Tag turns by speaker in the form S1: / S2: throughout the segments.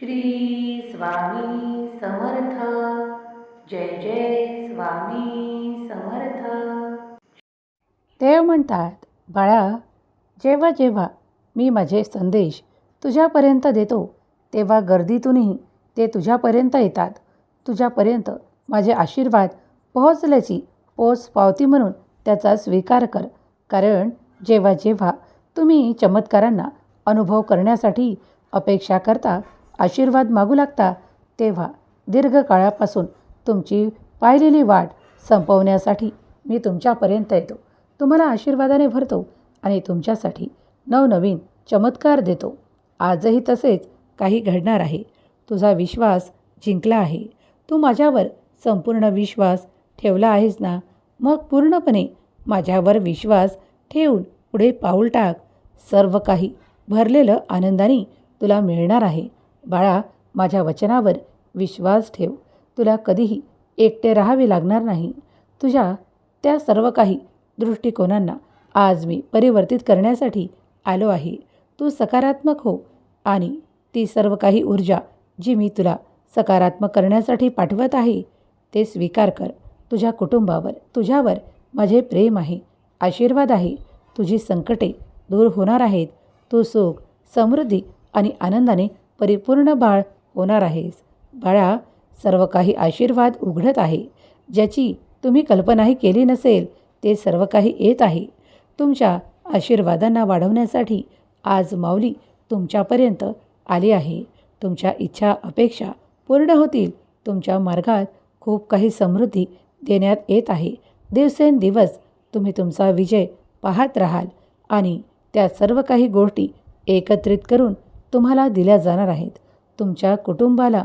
S1: श्री स्वामी समर्थ. जय जय स्वामी समर्थ.
S2: देव म्हणतात बाळा जेव्हा जेव्हा मी माझे संदेश तुझ्यापर्यंत देतो तेव्हा गर्दीतूनही ते तुझ्यापर्यंत येतात. तुझ्यापर्यंत माझे आशीर्वाद पोहोचल्याची पोच पावती म्हणून त्याचा स्वीकार कर. कारण जेव्हा जेव्हा तुम्ही चमत्कारांना अनुभव करण्यासाठी अपेक्षा करता आशीर्वाद मागू लागता तेव्हा दीर्घकाळापासून तुमची पाहिलेली वाट संपवण्यासाठी मी तुमच्यापर्यंत येतो. तुम्हाला आशीर्वादाने भरतो आणि तुमच्यासाठी नवनवीन चमत्कार देतो. आजही तसेच काही घडणार आहे. तुझा विश्वास जिंकला आहे. तू माझ्यावर संपूर्ण विश्वास ठेवला आहेस ना? मग पूर्णपणे माझ्यावर विश्वास ठेवून पुढे पाऊल टाक. सर्व काही भरलेलं आनंदाने तुला मिळणार आहे. बाळा माझ्या वचनावर विश्वास ठेव. तुला कधीही एकटे राहावे लागणार नाही. तुझ्या त्या सर्व काही दृष्टिकोनांना आज मी परिवर्तित करण्यासाठी आलो आहे. तू सकारात्मक हो आणि ती सर्व काही ऊर्जा जी मी तुला सकारात्मक करण्यासाठी पाठवत आहे ते स्वीकार कर. तुझ्या कुटुंबावर तुझ्यावर माझे प्रेम आहे. आशीर्वाद आहे. तुझी संकटे दूर होणार आहेत. तू सुख समृद्धी आणि आनंदाने परिपूर्ण बाळ होणार आहेस. बाळा सर्व काही आशीर्वाद उघडत आहे. ज्याची तुम्ही कल्पनाही केली नसेल ते सर्व काही येत आहे. तुमच्या आशीर्वादांना वाढवण्यासाठी आज माऊली तुमच्यापर्यंत आली आहे. तुमच्या इच्छा अपेक्षा पूर्ण होतील. तुमच्या मार्गात खूप काही समृद्धी देण्यात येत आहे. दिवसेंदिवस तुम्ही तुमचा विजय पाहत राहाल आणि त्या सर्व काही गोष्टी एकत्रित करून तुम्हाला दिल्या जाणार आहेत. तुमच्या कुटुंबाला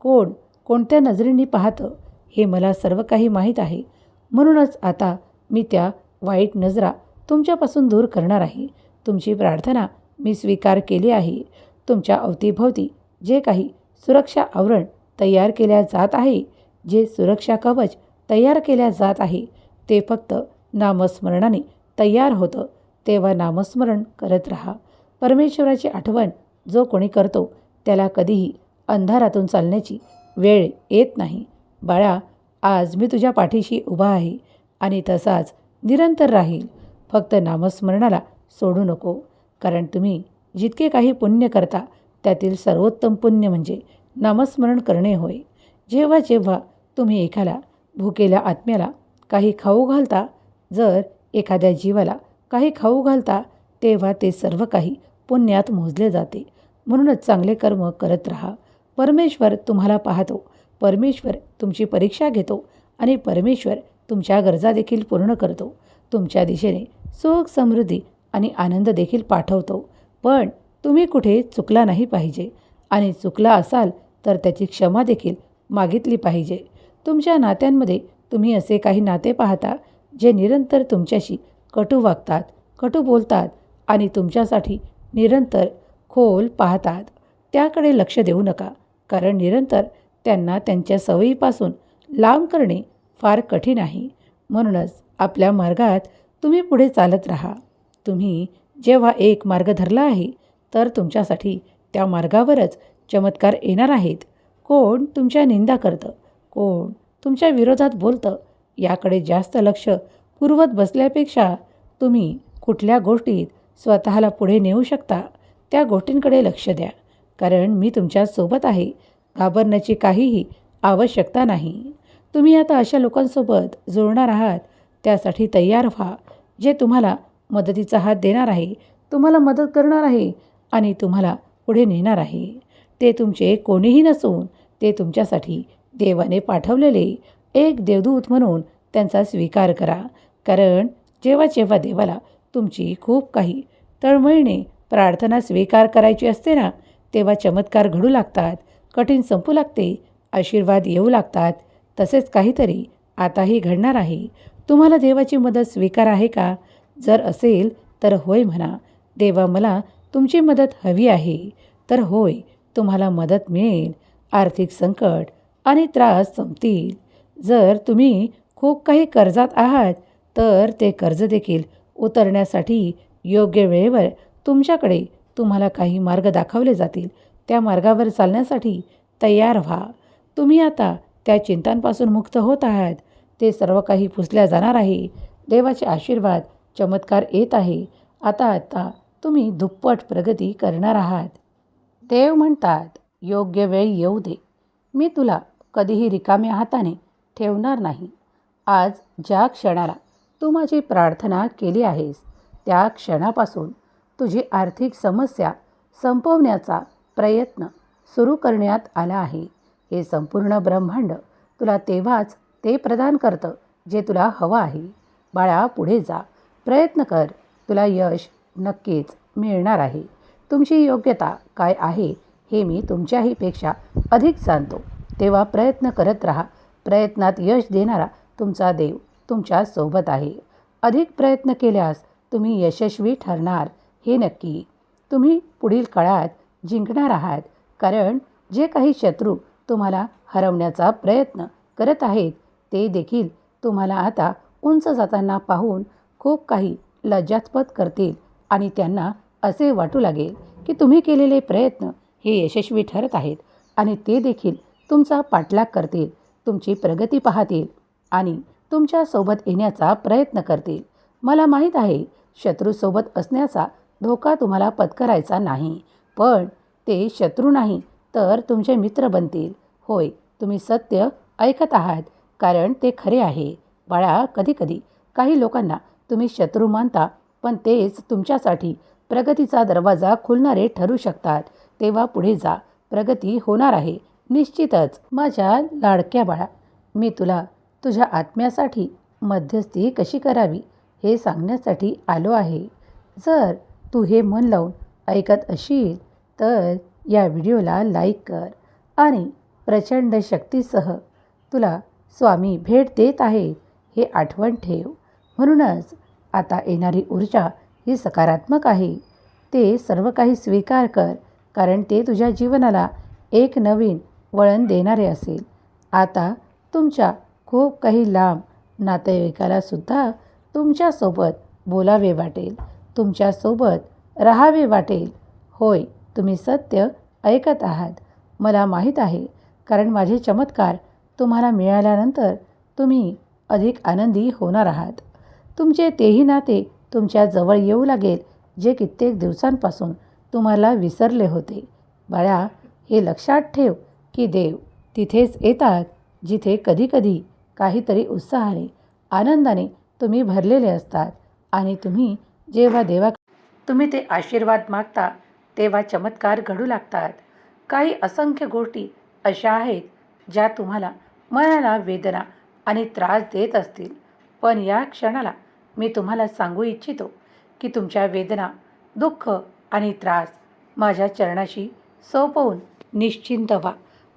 S2: कोण कोणत्या नजरेने पाहतं हे मला सर्व काही माहीत आहे. म्हणूनच आता मी त्या वाईट नजरा तुमच्यापासून दूर करणार आहे. तुमची प्रार्थना मी स्वीकार केली आहे. तुमच्या अवतीभोवती जे काही सुरक्षा आवरण तयार केल्या जात आहे जे सुरक्षा कवच तयार केल्या जात आहे ते फक्त नामस्मरणाने तयार होतं. तेव्हा नामस्मरण करत राहा. परमेश्वराची आठवण जो कोणी करतो त्याला कधीही अंधारातून चालण्याची वेळ येत नाही. बाळा आज मी तुझ्या पाठीशी उभा आहे आणि तसाच निरंतर राहील. फक्त नामस्मरणाला सोडू नको. कारण तुम्ही जितके काही पुण्य करता त्यातील सर्वोत्तम पुण्य म्हणजे नामस्मरण करणे होय. जेव्हा जेव्हा तुम्ही एखाद्या भुकेल्या आत्म्याला काही खाऊ घालता जर एखाद्या जीवाला काही खाऊ घालता तेव्हा ते सर्व काही पुण्यात मोजले जाते. म्हणूनच चांगले कर्म करत राहा. परमेश्वर तुम्हाला पाहतो. परमेश्वर तुमची परीक्षा घेतो आणि परमेश्वर तुमच्या गरजा देखील पूर्ण करतो. तुमच्या दिशेने सुख समृद्धी आणि आनंद देखील पाठवतो. पण तुम्ही कुठे चुकला नाही पाहिजे. आणि चुकला असाल तर त्याची क्षमा देखील मागितली पाहिजे. तुमच्या नात्यांमध्ये तुम्ही असे काही नाते पाहता जे निरंतर तुमच्याशी कटू वागतात कटू बोलतात आणि तुमच्यासाठी निरंतर खोल पाहतात. त्याकडे लक्ष देऊ नका कारण निरंतर त्यांना त्यांच्या सवयीपासून लांब करणे फार कठीण आहे. म्हणूनच आपल्या मार्गात तुम्ही पुढे चालत राहा. तुम्ही जेव्हा एक मार्ग धरला आहे तर तुमच्यासाठी त्या मार्गावरच चमत्कार येणार आहेत. कोण तुमच्या निंदा करतं? कोण तुमच्या विरोधात बोलतं? याकडे जास्त लक्ष पुरवत बसल्यापेक्षा तुम्ही कुठल्या गोष्टीत स्वतःला पुढे नेऊ शकता? त्या गोष्टींकडे लक्ष द्या. कारण मी तुमच्यासोबत आहे. घाबरण्याची काहीही आवश्यकता नाही. तुम्ही आता अशा लोकांसोबत जुळणार आहात. त्यासाठी तयार व्हा. जे तुम्हाला मदतीचा हात देणार आहे तुम्हाला मदत करणार आहे आणि तुम्हाला पुढे नेणार आहे. ते तुमचे कोणीही नसून ते तुमच्यासाठी देवाने पाठवलेले एक देवदूत म्हणून त्यांचा स्वीकार करा. कारण जेव्हा जेव्हा देवाला तुमची खूप काही तळमळीने प्रार्थना स्वीकार करायची असते ना तेव्हा चमत्कार घडू लागतात. कठीण संपू लागते आशीर्वाद येऊ लागतात. तसेच काहीतरी आताही घडणार आहे. तुम्हाला देवाची मदत स्वीकार आहे का? जर असेल तर होय म्हणा. देवा मला तुमची मदत हवी आहे. तर होय तुम्हाला मदत मिळेल. आर्थिक संकट आणि त्रास संपतील. जर तुम्ही खूप काही कर्जात आहात तर ते कर्ज देखील उतरण्यासाठी योग्य वेळेवर तुमच्याकडे तुम्हाला काही मार्ग दाखवले जातील. त्या मार्गावर चालण्यासाठी तयार व्हा. तुम्ही आता त्या चिंतांपासून मुक्त होत आहात. ते सर्व काही पुसल्या जाणार आहे. देवाचे आशीर्वाद चमत्कार येत आहे. आता आता तुम्ही दुप्पट प्रगती करणार आहात. देव म्हणतात योग्य वेळ येऊ दे. मी तुला कधीही रिकाम्या हाताने ठेवणार नाही. आज ज्या क्षणाला तू माझी प्रार्थना केली आहेस त्या क्षणापासून तुझी आर्थिक समस्या संपवण्याचा प्रयत्न सुरू करण्यात आला आहे. हे संपूर्ण ब्रह्मांड तुला तेव्हाच ते प्रदान करतं जे तुला हवं आहे. बाळा पुढे जा. प्रयत्न कर. तुला यश नक्कीच मिळणार आहे. तुमची योग्यता काय आहे हे मी तुमच्याहीपेक्षा अधिक जाणतो. तेव्हा प्रयत्न करत राहा. प्रयत्नात यश देणारा तुमचा देव तुमच्यासोबत आहे. अधिक प्रयत्न केल्यास तुम्ही यशस्वी ठरणार. हे नक्की तुम्ही पुढील काळात जिंकणार आहात कारण जे काही शत्रू तुम्हाला हरवण्याचा प्रयत्न करत आहेत ते देखील तुम्हाला आता उंच जाताना पाहून खूप काही लज्जास्पद करतील आणि त्यांना असे वाटू लागेल की तुम्ही केलेले प्रयत्न हे यशस्वी ठरत आहेत आणि ते देखील तुमचा पाठलाग करतील तुमची प्रगती पाहतील आणि तुमच्यासोबत येण्याचा प्रयत्न करतील. मला माहीत आहे शत्रूसोबत असण्याचा धोका तुम्हाला पत्करायचा नाही. पण ते शत्रू नाही तर तुमचे मित्र बनतील. होय तुम्ही सत्य ऐकत आहात कारण ते खरे आहे. बाळा कधीकधी काही लोकांना तुम्ही शत्रू मानता पण तेच तुमच्यासाठी प्रगतीचा दरवाजा खुलणारे ठरू शकतात. तेव्हा पुढे जा प्रगती होणार आहे. निश्चितच. माझ्या लाडक्या बाळा मी तुला तुझ्या आत्म्यासाठी मध्यस्थी कशी करावी हे सांगण्यासाठी आलो आहे. जर तू हे मन लावून ऐकत असशील तर या व्हिडिओला लाईक कर आणि प्रचंड शक्तीसह तुला स्वामी भेट देत आहे हे आठवण ठेव. म्हणूनच आता येणारी ऊर्जा ही सकारात्मक आहे. ते सर्व काही स्वीकार कर कारण ते तुझ्या जीवनाला एक नवीन वळण देणारे असेल. आता तुमच्या खूप काही लांब नातेवाईकालासुद्धा तुमच्यासोबत बोलावे वाटेल. तुमच्यासोबत राहावे वाटेल. होय तुम्ही सत्य ऐकत आहात. मला माहीत आहे कारण माझे चमत्कार तुम्हाला मिळाल्यानंतर तुम्ही अधिक आनंदी होणार आहात. तुमचे तेही नाते तुमच्या जवळ येऊ लागेल जे कित्येक दिवसांपासून तुम्हाला विसरले होते. बाळा हे लक्षात ठेव की देव तिथेच येतात जिथे कधीकधी काहीतरी उत्साहाने आनंदाने तुम्ही भरलेले असतात आणि तुम्ही जेव्हा देवा तुम्ही ते आशीर्वाद मागता तेव्हा चमत्कार घडू लागतात. काही असंख्य गोष्टी अशा आहेत ज्या तुम्हाला मनाला वेदना आणि त्रास देत असतील. पण या क्षणाला मी तुम्हाला सांगू इच्छितो की तुमच्या वेदना दुःख आणि त्रास माझ्या चरणाशी सोपवून निश्चिंत व्हा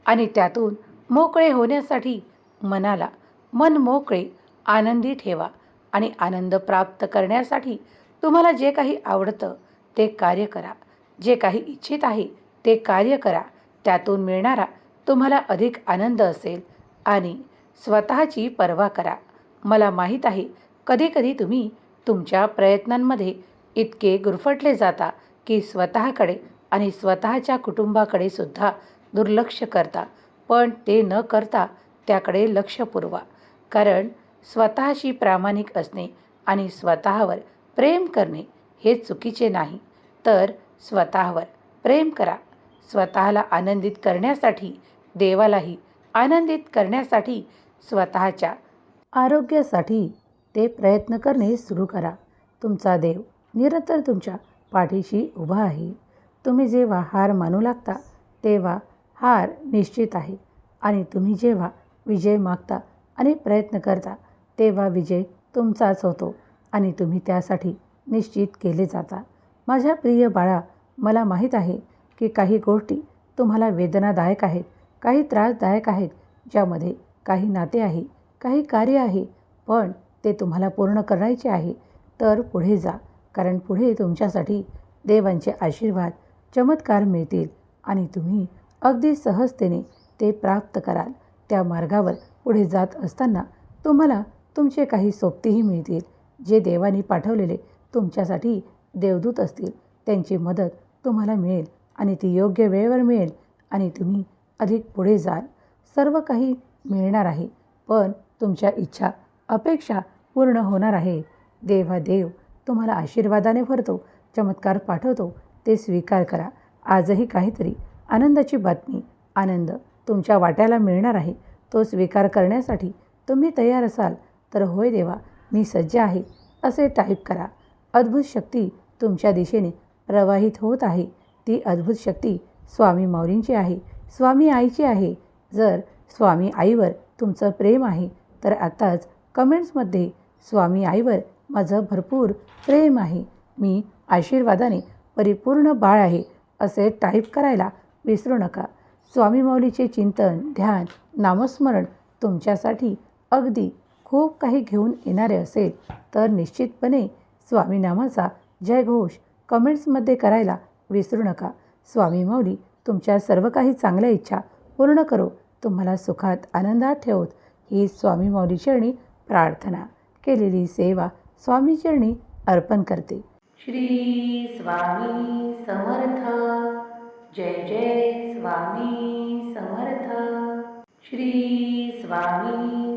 S2: आणि त्यातून मोकळे होण्यासाठी मनाला मन मोकळे आनंदी ठेवा आणि आनंद प्राप्त करण्यासाठी तुम्हाला जे काही आवडतं ते कार्य करा. जे काही इच्छित आहे ते कार्य करा. त्यातून मिळणारा तुम्हाला अधिक आनंद असेल आणि स्वतःची पर्वा करा. मला माहीत आहे कधीकधी तुम्ही तुमच्या प्रयत्नांमध्ये इतके गुरफटले जाता की स्वतःकडे आणि स्वतःच्या कुटुंबाकडे सुद्धा दुर्लक्ष करता. पण ते न करता त्याकडे लक्ष पुरवा. कारण स्वतःशी प्रामाणिक असणे आणि स्वतःवर प्रेम करणे हे चुकीचे नाही. तर स्वतःवर प्रेम करा. स्वतःला आनंदित करण्यासाठी देवालाही आनंदित करण्यासाठी स्वतःच्या आरोग्यासाठी ते प्रयत्न करणे सुरू करा. तुमचा देव निरंतर तुमच्या पाठीशी उभा आहे. तुम्ही जेव्हा हार मानू लागता तेव्हा हार निश्चित आहे. आणि तुम्ही जेव्हा विजय मागता आणि प्रयत्न करता तेव्हा विजय तुमचाच होतो. आणि तुम्ही त्यासाठी निश्चित केले जाता. माझ्या प्रिय बाळा मला माहीत आहे की काही गोष्टी तुम्हाला वेदनादायक आहेत काही त्रासदायक आहेत ज्यामध्ये काही नाते आहे काही कार्य आहे पण ते तुम्हाला पूर्ण करायचे आहे. तर पुढे जा कारण पुढे तुमच्यासाठी देवांचे आशीर्वाद चमत्कार मिळतील आणि तुम्ही अगदी सहजतेने ते प्राप्त कराल. त्या मार्गावर पुढे जात असताना तुम्हाला तुमचे काही सोबतीही मिळतील. जे देवानी पाठवलेले तुमच्यासाठी देवदूत असतील त्यांची मदत तुम्हाला मिळेल आणि ती योग्य वेळेवर मिळेल आणि तुम्ही अधिक पुढे जाल. सर्व काही मिळणार आहे पण तुमच्या इच्छा अपेक्षा पूर्ण होणार आहे. देवा देव तुम्हाला आशीर्वादाने भरतो चमत्कार पाठवतो ते स्वीकार करा. आजही काहीतरी आनंदाची बातमी आनंद तुमच्या वाट्याला मिळणार आहे. तो स्वीकार करण्यासाठी तुम्ही तयार असाल. तर होय देवा मी सज्ज आहे. असे टाईप करा. अद्भुत शक्ती तुमच्या दिशेने प्रवाहित होत आहे. ती अद्भुत शक्ती स्वामी माऊलींची आहे. स्वामी आईची आहे. जर स्वामी आईवर तुमचं प्रेम आहे तर आत्ताच कमेंट्समध्ये स्वामी आईवर माझं भरपूर प्रेम आहे. मी आशीर्वादाने परिपूर्ण बाळ आहे असे टाईप करायला विसरू नका. स्वामी माऊलीचे चिंतन ध्यान नामस्मरण तुमच्यासाठी अगदी खूप काही घेऊन येणारे असेल तर निश्चितपणे स्वामीनामाचा जयघोष कमेंट्समध्ये करायला विसरू नका. स्वामी माऊली तुमच्या सर्व काही चांगल्या इच्छा पूर्ण करो. तुम्हाला सुखात आनंदात ठेवत. ही स्वामी माऊली चरणी प्रार्थना. केलेली सेवा स्वामी चरणी अर्पण करते.
S1: श्री स्वामी समर्थ. जय जय स्वामी समर्थ. श्री स्वामी